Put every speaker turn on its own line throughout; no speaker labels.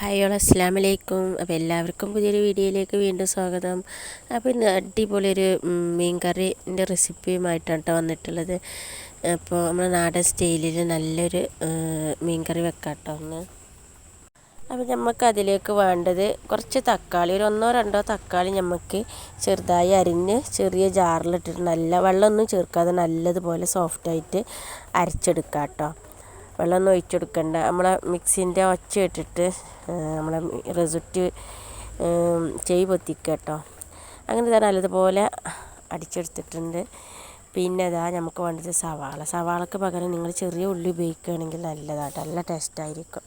Hi all അസ്സാം വലൈക്കും അപ്പോൾ എല്ലാവർക്കും പുതിയൊരു വീഡിയോയിലേക്ക് വീണ്ടും സ്വാഗതം. അപ്പോൾ ഇന്ന് അടിപൊളി ഒരു മീൻ കറിന്റെ റെസിപ്പിയുമായിട്ടാണ് കേട്ടോ വന്നിട്ടുള്ളത്. അപ്പോൾ നമ്മൾ നാടൻ സ്റ്റൈലിൽ നല്ലൊരു മീൻ കറി വെക്കാം കേട്ടോ ഒന്ന് അപ്പോൾ നമുക്ക് അതിലേക്ക് വേണ്ടത് കുറച്ച് തക്കാളി ഒരു ഒന്നോ രണ്ടോ തക്കാളി നമുക്ക് ചെറുതായി അരിഞ്ഞ് ചെറിയ ജാറിലിട്ടിട്ട് നല്ല വെള്ളമൊന്നും ചേർക്കാതെ നല്ലതുപോലെ സോഫ്റ്റായിട്ട് അരച്ചെടുക്കാം കേട്ടോ വെള്ളമൊന്നും ഒഴിച്ചെടുക്കണ്ട. നമ്മളെ മിക്സിന്റെ ഒച്ച ഇട്ടിട്ട് നമ്മളെ റിസൾട്ട് ചെയ് പൊത്തിക്കുക കേട്ടോ. അങ്ങനെ തന്നെ നല്ലതുപോലെ അടിച്ചെടുത്തിട്ടുണ്ട്. പിന്നെ അതാ നമുക്ക് വേണ്ടത് സവാള. സവാളക്ക് പകരം നിങ്ങൾ ചെറിയ ഉള്ളി ഉപയോഗിക്കുകയാണെങ്കിൽ നല്ലതാട്ടോ നല്ല ടേസ്റ്റായിരിക്കും.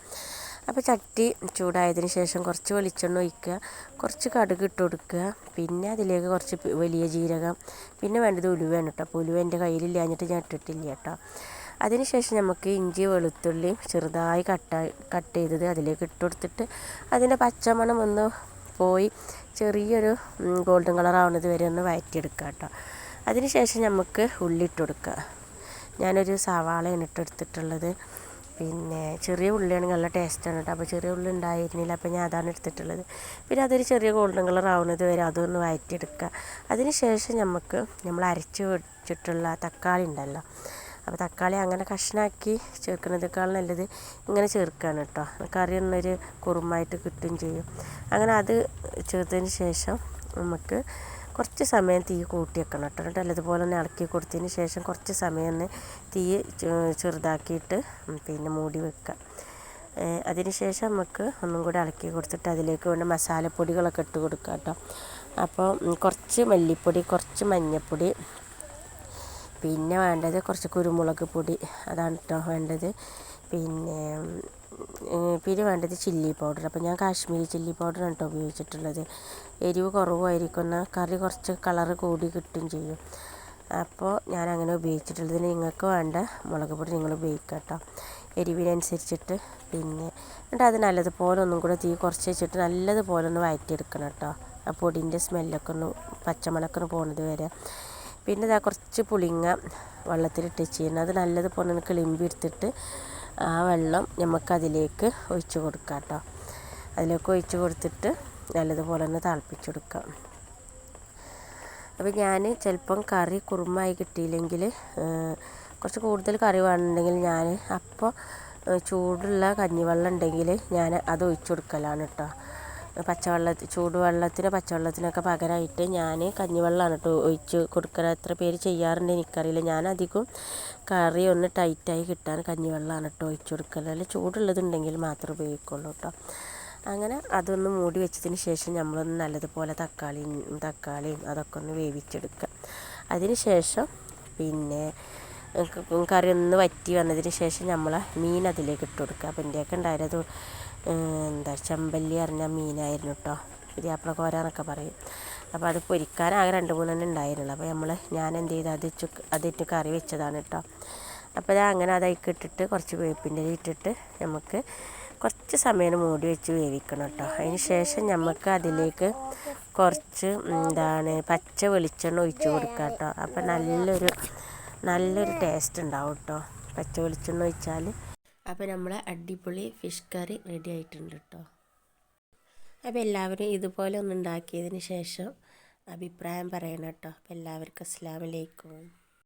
അപ്പോൾ ചട്ടി ചൂടായതിന് ശേഷം കുറച്ച് വെളിച്ചെണ്ണ ഒഴിക്കുക. കുറച്ച് കടുക് ഇട്ട് കൊടുക്കുക. പിന്നെ അതിലേക്ക് കുറച്ച് വലിയ ജീരകം. പിന്നെ വേണ്ടത് ഉലുവയാണ് കേട്ടോ. അപ്പോൾ ഉലുവ എന്റെ കയ്യിലില്ലാഞ്ഞിട്ട് ഞാൻ ഇട്ടിട്ടില്ല കേട്ടോ. അതിനുശേഷം നമുക്ക് ഇഞ്ചി വെളുത്തുള്ളി ചെറുതായി കട്ട കട്ട് ചെയ്തത് അതിലേക്ക് ഇട്ട് കൊടുത്തിട്ട് അതിന്റെ പച്ചമണം ഒന്ന് പോയി ചെറിയൊരു ഗോൾഡൻ കളർ ആവുന്നത് വരെ ഒന്ന് വഴറ്റിയെടുക്കുക കേട്ടോ. അതിനുശേഷം നമുക്ക് ഉള്ളി ഇട്ട് കൊടുക്കുക. ഞാനൊരു സവാളയാണ് ഇട്ടെടുത്തിട്ടുള്ളത് പിന്നെ ചെറിയ ഉള്ളിയാണെങ്കിൽ നല്ല ടേസ്റ്റാണ് കേട്ടോ. അപ്പോൾ ചെറിയ ഉള്ളി ഉണ്ടായിരുന്നില്ല അപ്പോൾ ഞാൻ അതാണ് എടുത്തിട്ടുള്ളത്. പിന്നെ അതൊരു ചെറിയ ഗോൾഡൻ കളർ ആവുന്നത് വരെ അതൊന്ന് വഴറ്റിയെടുക്കുക അതിന് ശേഷം നമുക്ക് നമ്മൾ അരച്ച് വെച്ചിട്ടുള്ള തക്കാളി ഉണ്ടല്ലോ അപ്പോൾ തക്കാളി അങ്ങനെ കഷ്ണാക്കി ചേർക്കുന്നതിനേക്കാൾ നല്ലത് ഇങ്ങനെ ചേർക്കുകയാണ് കേട്ടോ. കറി എന്നൊരു കുറുമായിട്ട് കിട്ടുകയും ചെയ്യും. അങ്ങനെ അത് ചേർത്തതിന് ശേഷം നമുക്ക് കുറച്ച് സമയം തീ കൂട്ടി വെക്കണം കേട്ടോ. എന്നിട്ട് നല്ലതുപോലെ ഒന്ന് ഇളക്കി കൊടുത്തതിന് ശേഷം കുറച്ച് സമയം ഒന്ന് തീ ചെറുതാക്കിയിട്ട് പിന്നെ മൂടി വെക്കുക. അതിനുശേഷം നമുക്ക് ഒന്നും കൂടി ഇളക്കി കൊടുത്തിട്ട് അതിലേക്ക് വേണ്ട മസാലപ്പൊടികളൊക്കെ ഇട്ട് കൊടുക്കുക കേട്ടോ. അപ്പോൾ കുറച്ച് മല്ലിപ്പൊടി കുറച്ച് മഞ്ഞൾപ്പൊടി പിന്നെ വേണ്ടത് കുറച്ച് കുരുമുളക് പൊടി അതാണ് കേട്ടോ വേണ്ടത്. പിന്നെ പിന്നെ വേണ്ടത് ചില്ലി പൗഡർ. അപ്പോൾ ഞാൻ കാശ്മീരി ചില്ലി പൗഡറാണ് കേട്ടോ ഉപയോഗിച്ചിട്ടുള്ളത്. എരിവ് കുറവായിരിക്കുന്ന കറി കുറച്ച് കളറ് കൂടി കിട്ടും ചെയ്യും. അപ്പോൾ ഞാൻ അങ്ങനെ ഉപയോഗിച്ചിട്ടുള്ളത് നിങ്ങൾക്ക് വേണ്ട മുളക് പൊടി നിങ്ങൾ ഉപയോഗിക്കുക കേട്ടോ എരിവിനനുസരിച്ചിട്ട് പിന്നെ എന്നിട്ട് അത് നല്ലതുപോലെ ഒന്നും കൂടെ തീ കുറച്ച് വെച്ചിട്ട് നല്ലതുപോലെ ഒന്ന് വഴറ്റിയെടുക്കണം കേട്ടോ ആ പൊടിന്റെ സ്മെല്ലൊക്കെ ഒന്ന് പച്ചമുളക്കൊന്ന് പോകുന്നത് വരെ. പിന്നെ ഇതാ കുറച്ച് പുളിങ്ങ വെള്ളത്തിലിട്ട് വെച്ചിരുന്നു അത് നല്ലതുപോലെ ഒന്ന് കിളിമ്പി എടുത്തിട്ട് ആ വെള്ളം നമുക്കതിലേക്ക് ഒഴിച്ചു കൊടുക്കാം കേട്ടോ. അതിലേക്ക് ഒഴിച്ച് കൊടുത്തിട്ട് നല്ലതുപോലെ ഒന്ന് തിളപ്പിച്ചെടുക്കാം അപ്പോൾ ഞാൻ ചിലപ്പം കറി കുറുമായി കിട്ടിയില്ലെങ്കിൽ കുറച്ച് കൂടുതൽ കറി വേണമെന്നുണ്ടെങ്കിൽ ഞാൻ അപ്പോൾ ചൂടുള്ള കഞ്ഞിവെള്ളം ഉണ്ടെങ്കിൽ ഞാൻ അത് ഒഴിച്ചു കൊടുക്കലാണ് കേട്ടോ. പച്ചവെള്ള ചൂടുവെള്ളത്തിന് പച്ചവെള്ളത്തിനൊക്കെ പകരമായിട്ട് ഞാൻ കഞ്ഞിവെള്ളമാണ് കേട്ടോ ഒഴിച്ച് കൊടുക്കുക എത്ര പേര് ചെയ്യാറുണ്ട് എനിക്കറിയില്ല. ഞാൻ അധികം കറി ഒന്ന് ടൈറ്റായി കിട്ടാൻ കഞ്ഞിവെള്ളമാണ് കേട്ടോ ഒഴിച്ച് കൊടുക്കൽ അല്ലെങ്കിൽ ചൂടുള്ളതുണ്ടെങ്കിൽ മാത്രമേ ഉപയോഗിക്കുള്ളൂ കേട്ടോ അങ്ങനെ അതൊന്ന് മൂടി വെച്ചതിന് ശേഷം നമ്മളൊന്ന് നല്ലതുപോലെ തക്കാളിയും തക്കാളിയും അതൊക്കെ ഒന്ന് വേവിച്ചെടുക്കുക. അതിന് ശേഷം പിന്നെ കറി ഒന്ന് വറ്റി വന്നതിന് ശേഷം നമ്മൾ മീൻ അതിലേക്ക് ഇട്ട് കൊടുക്കുക. അപ്പം എന്റെയൊക്കെ ഉണ്ടായത് എന്താ ചെമ്പല്ലി അറിഞ്ഞ മീനായിരുന്നു കേട്ടോ. പുതിയാപ്പിള കോര പറയും. അപ്പോൾ അത് പൊരിക്കാൻ ആകെ രണ്ട് മൂന്നെണ്ണം ഉണ്ടായിരുന്നുള്ളൂ. അപ്പോൾ നമ്മൾ ഞാൻ എന്ത് ചെയ്തു? അത് അതിട്ട് കറി വെച്ചതാണ് കേട്ടോ. അപ്പോൾ അങ്ങനെ അതൊക്കെ ഇട്ടിട്ട് കുറച്ച് വേപ്പിന്റെ ഇട്ടിട്ട് നമുക്ക് കുറച്ച് സമയം മൂടി വെച്ച് വേവിക്കണം കേട്ടോ. അതിന് ശേഷം നമുക്ക് അതിലേക്ക് കുറച്ച് എന്താണ് പച്ച വെളിച്ചെണ്ണ ഒഴിച്ച് കൊടുക്കാം കേട്ടോ. അപ്പോൾ നല്ലൊരു നല്ലൊരു ടേസ്റ്റ് ഉണ്ടാവും കേട്ടോ പച്ച വെളിച്ചെണ്ണ ഒഴിച്ചാൽ അപ്പോൾ നമ്മളെ അടിപൊളി ഫിഷ് കറി റെഡി ആയിട്ടുണ്ട് കേട്ടോ അപ്പോൾ എല്ലാവരും ഇതുപോലെ ഒന്ന് ഉണ്ടാക്കിയതിന് ശേഷം അഭിപ്രായം പറയണം കേട്ടോ അപ്പോൾ എല്ലാവർക്കും അസ്സാം വലൈക്കും